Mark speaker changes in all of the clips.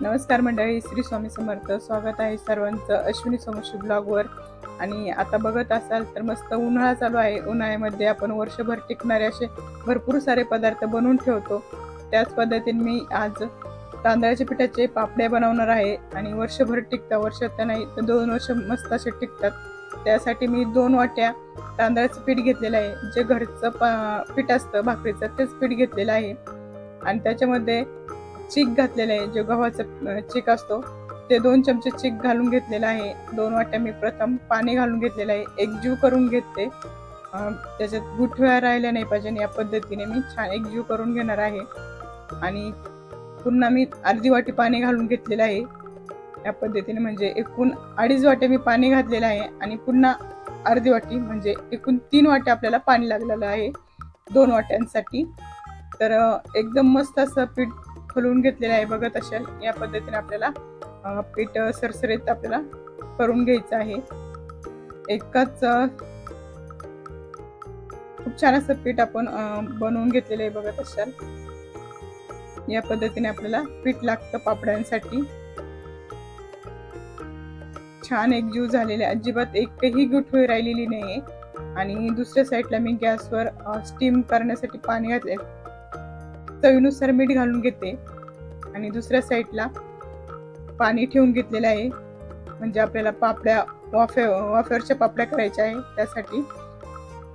Speaker 1: नमस्कार मंडळी श्री स्वामी समर्थ. स्वागत आहे सर्वांचं अश्विनी समोशी ब्लॉगवर आणि आता बघत असाल तर मस्त उन्हाळा चालू आहे. उन्हाळ्यामध्ये आपण वर्षभर टिकणारे असे भरपूर सारे पदार्थ बनवून ठेवतो. त्याच पद्धतीने मी आज तांदळाच्या पिठाचे पापड्या बनवणार आहे. आणि वर्षभर टिकतात वर्षात नाही तर दोन वर्ष मस्त असे टिकतात. त्यासाठी मी दोन वाट्या तांदळाचं पीठ घेतलेलं आहे. जे घरचं पा पीठ असतं भाकरीचं तेच पीठ घेतलेलं आहे. आणि त्याच्यामध्ये चीक घातलेलं आहे. जो गव्हाचा चीक असतो ते दोन चमचे चीक घालून घेतलेलं आहे. दोन वाट्या मी प्रथम पाणी घालून घेतलेलं आहे. एकजीव करून घेते. त्याच्यात गुठव्या राहिल्या नाही पाहिजे आणि या पद्धतीने मी छान एकजीव करून घेणार आहे. आणि पुन्हा मी अर्धी वाटी पाणी घालून घेतलेलं आहे. या पद्धतीने म्हणजे एकूण अडीच वाट्या मी पाणी घातलेलं आहे. आणि पुन्हा अर्धी वाटी म्हणजे एकूण तीन वाटे आपल्याला पाणी लागलेलं आहे. दोन वाट्यांसाठी. तर एकदम मस्त असं पीठ फुलवून घेतलेलं आहे. बघत असाल या पद्धतीने आपल्याला पीठ सरसरीत आपल्याला करून घ्यायचं आहे. एकाच खूप छान असं पीठ आपण बनवून घेतलेलं आहे बघत असाल या पद्धतीने आपल्याला पीठ लागतं पापड्यांसाठी. छान एकजीव झालेले आहे. अजिबात एकही गुठळी राहिलेली नाही आणि दुसऱ्या साईडला मी गॅसवर स्टीम करण्यासाठी पाणी घातले चवीनुसार मीठ घालून घेते. आणि दुसऱ्या साईडला पाणी ठेवून घेतलेलं आहे. म्हणजे आपल्याला पापड्या वाफे वाफेवरच्या पापड्या करायच्या आहे. त्यासाठी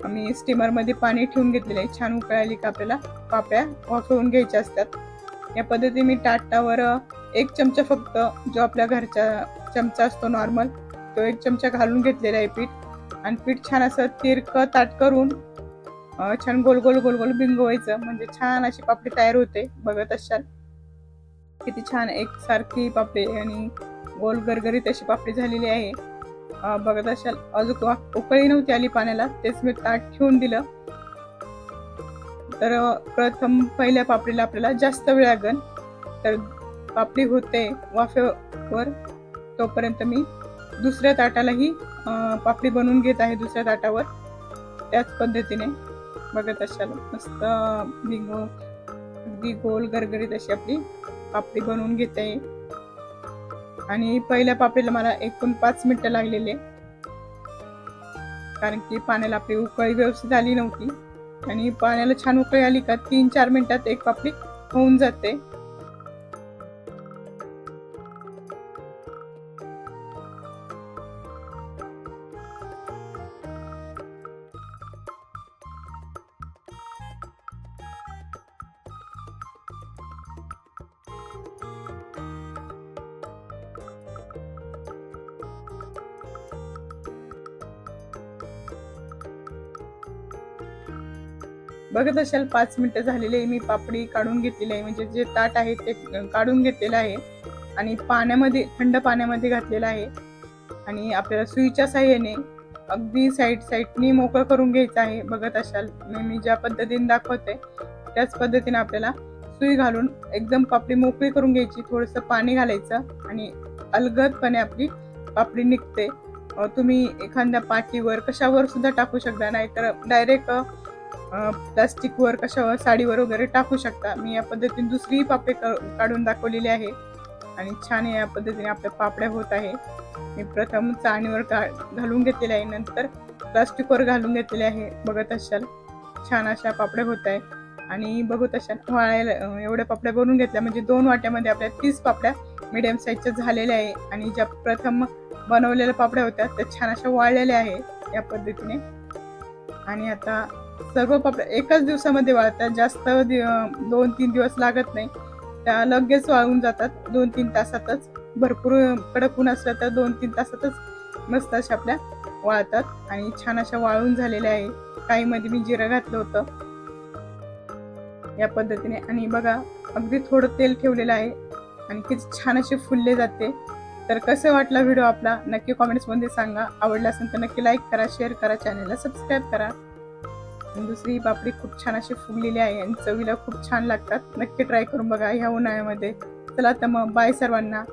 Speaker 1: आम्ही स्टीमरमध्ये पाणी ठेवून घेतलेलं आहे. छान उकळाली का आपल्याला पापड्या वाफवून घ्यायच्या असतात. या पद्धतीने मी ताटावर एक चमचा फक्त जो आपल्या घरचा चमचा असतो नॉर्मल तो एक चमचा घालून घेतलेला आहे पीठ. आणि पीठ छान असं तिरकं ताट करून छान गोल गोल गोल गोल बिंगवायचं म्हणजे छान अशी पापडी तयार होते. बघत असाल. किती छान एक सारखी पापडी आणि गोल गरगरीत अशी पापडी झालेली आहे. बघत असाल. अजून उकळी नव्हती आली पाण्याला. तेच मी ताट ठेवून दिलं. तर प्रथम पहिल्या पापडीला आपल्याला जास्त वेळ लागेल तर पापडी होते वाफेवर. तोपर्यंत मी दुसऱ्या ताटालाही पापडी बनवून घेत आहे दुसऱ्या ताटावर. त्याच पद्धतीने. बघत असाल. मस्त बिंगो अगदी गोल गरगरीत अशी आपली पापडी बनवून घेते. आणि पहिल्या पापडीला मला एकूण पाच मिनिटं लागलेले. कारण की पाण्याला आपली उकळी व्यवस्थित आली नव्हती. आणि पाण्याला छान उकळी आली का तीन चार मिनिटात एक पापडी होऊन जाते. बघत असाल पाच मिनटं झालेले आहे. मी पापडी काढून घेतलेली आहे. म्हणजे जे ताट आहे ते काढून घेतलेलं आहे. आणि पाण्यामध्ये थंड पाण्यामध्ये घातलेलं आहे. आणि आपल्याला सुईच्या साह्याने अगदी साईड साईडनी मोकळं करून घ्यायचं आहे. बघत असाल मी मी ज्या पद्धतीने दाखवते त्याच पद्धतीने आपल्याला सुई घालून एकदम पापडी मोकळी करून घ्यायची. थोडंसं पाणी घालायचं आणि अलगदपणे आपली पापडी निघते. तुम्ही एखाद्या पाटीवर कशावर सुद्धा टाकू शकता. नाहीतर डायरेक्ट प्लास्टिकवर कशावर साडीवर वगैरे टाकू शकता. मी या पद्धतीने दुसरीही पापडे काढून दाखवलेली आहे. आणि छान या पद्धतीने आपल्या पापड्या होत आहे. मी प्रथम चाळणीवर घालून घेतलेले आहे. नंतर प्लास्टिकवर घालून घेतलेले आहे. बघत असाल छान अशा पापड्या होत आहे आणि बघत असाल वाळायला एवढ्या पापड्या बनवून घेतल्या. म्हणजे दोन वाट्यामध्ये आपल्या तीस पापड्या मिडियम साईजच्या झालेल्या आहे. आणि ज्या प्रथम बनवलेल्या पापड्या होत्या त्या छान अशा वाळलेल्या आहे या पद्धतीने. आणि आता सर्व पापड्या एकाच दिवसामध्ये वाळतात. जास्त दि- दोन तीन दिवस लागत नाही. त्या लगेच वाळून जातात. दोन तीन तासातच. भरपूर कडक ऊन असलं तर दोन तीन तासातच मस्त अशा आपल्या वाळतात. आणि छान अशा वाळून झालेल्या आहे. काही मध्ये मी जिरं घातलं होतं. या पद्धतीने. आणि बघा अगदी थोडं तेल ठेवलेलं आहे. आणि किती छान असे फुलले जाते. तर कसं वाटला व्हिडिओ आपला? नक्की कॉमेंट्समध्ये सांगा. आवडला असेल तर नक्की लाईक करा शेअर करा चॅनलला सबस्क्राईब करा. दुसरी ही पापडी खूप छान अशी फुगलेली आहे आणि चवीला खूप छान लागतात. नक्की ट्राय करून बघा ह्या उन्हाळ्यामध्ये. चला तर मग बाय सर्वांना.